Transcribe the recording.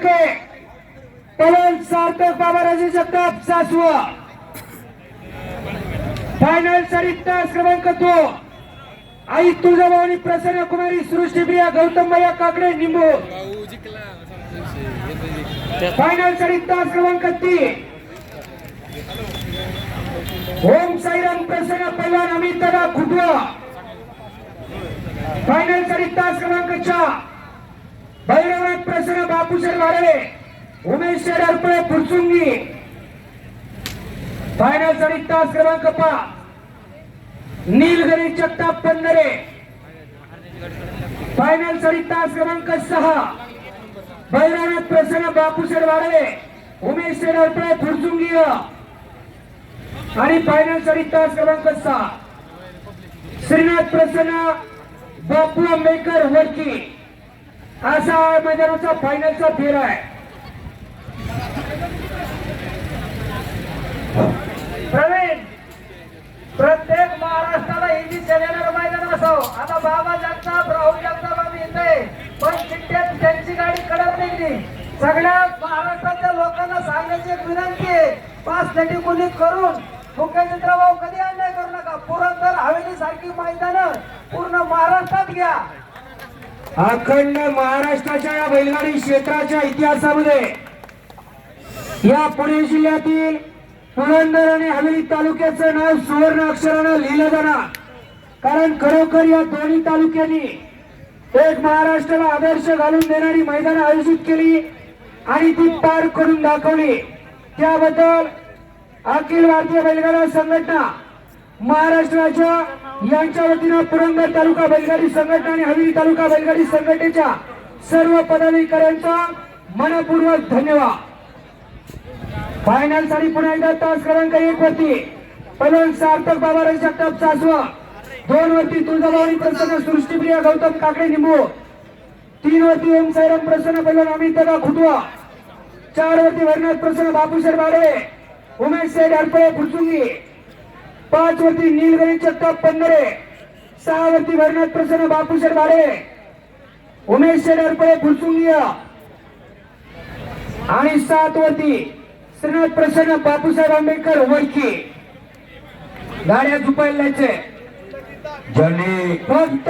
क्रमांक पवन सार्थक बाबाराजे जगताप सासव. फायनलसाठी तास क्रमांक दोन. आई तुळजाभवानी प्रसन्न कुमारी सृष्टीप्रिया गौतम भैया काकडे निंबू. फायनलसाठी तास क्रमांक तीन. ओम साईराम प्रसन्न पैलवान अमित दादा खुटवा. फायनलसाठी तास क्रमांक चार. भैरवनाथ प्रसन्न बापूशेर वाडवे उमेश शेड अर्पळे फुरसुंगी. फायनलसाठी तास क्रमांक पाच. नीलगिरी जगताप पंधरे फायनलसाठी तास क्रमांक सहा. भैरवनाथ प्रसन्न बापूशेर वाडवे उमेश शेड अर्पळे फुरसुंगी. आणि फायनलसाठी तास क्रमांक सहा. श्रीनाथ प्रसन्न बापू आंबेडकर वरकी असा मैदानाचा फायनलचा फेर आहे. प्रवीण प्रत्येक महाराष्ट्राला हिंदी चॅनेलवर मैदान असो आता बाबा जगताप राहुल जगताप आम्ही येते पण चिठ्ठ्यात त्यांची गाडी कडक निघली. सगळ्या महाराष्ट्राच्या लोकांना सांगण्याची एक विनंती आहे. पाच नटी कुणी करून मुख्यमंत्री भाऊ कधी अन्याय करू नका? पुरंदर हवेली सारखी मैदान पूर्ण महाराष्ट्रात घ्या. अखंड महाराष्ट्राच्या या बैलगाडी क्षेत्राच्या इतिहासामध्ये या पुणे जिल्ह्यातील पुरंदर आणि हवेली तालुक्याचं नाव सुवर्ण अक्षरानं लिहिलं जाणार. कारण खरोखर या दोन्ही तालुक्यांनी एक महाराष्ट्राला आदर्श घालून देणारी मैदान आयोजित केली आणि ती पार करून दाखवली. त्याबद्दल अखिल भारतीय बैलगाडा संघटना महाराष्ट्राच्या यांच्या वतीनं पुरंदर तालुका बैलगाडी संघटना आणि हवेली तालुका बैलगाडी संघटनेच्या सर्व पदाधिकाऱ्यांचा मनपूर्वक धन्यवाद. फायनलसाठी पुन्हा एकदा तास क्रमांक एक वरती पहिलवान सार्थक बाबा जगताप सासव. दोन वरती तुळजाभवानी प्रसन्न सृष्टीप्रिया गौतम काकडे निंबू. तीन वरती ओम साईराम प्रसन्न पहिलवान अमित दादा खुटवा. चार वरती वरनाथ प्रसन्न बापूशेर बाडे उमेश सेठ हरपळे फुरसुंगी पाच वरती नीलगिरी जगताप पंधरे सहा वरती वरनाथ प्रसन्न बापूशेर बाडे उमेश सेठ हरपळे फुरसुंगी आणि सात वरती श्रीनाथ प्रसन्न बापूसाहेब आंबेडकर वडकी. गाड्या झुपायला ज्यांनी फक्त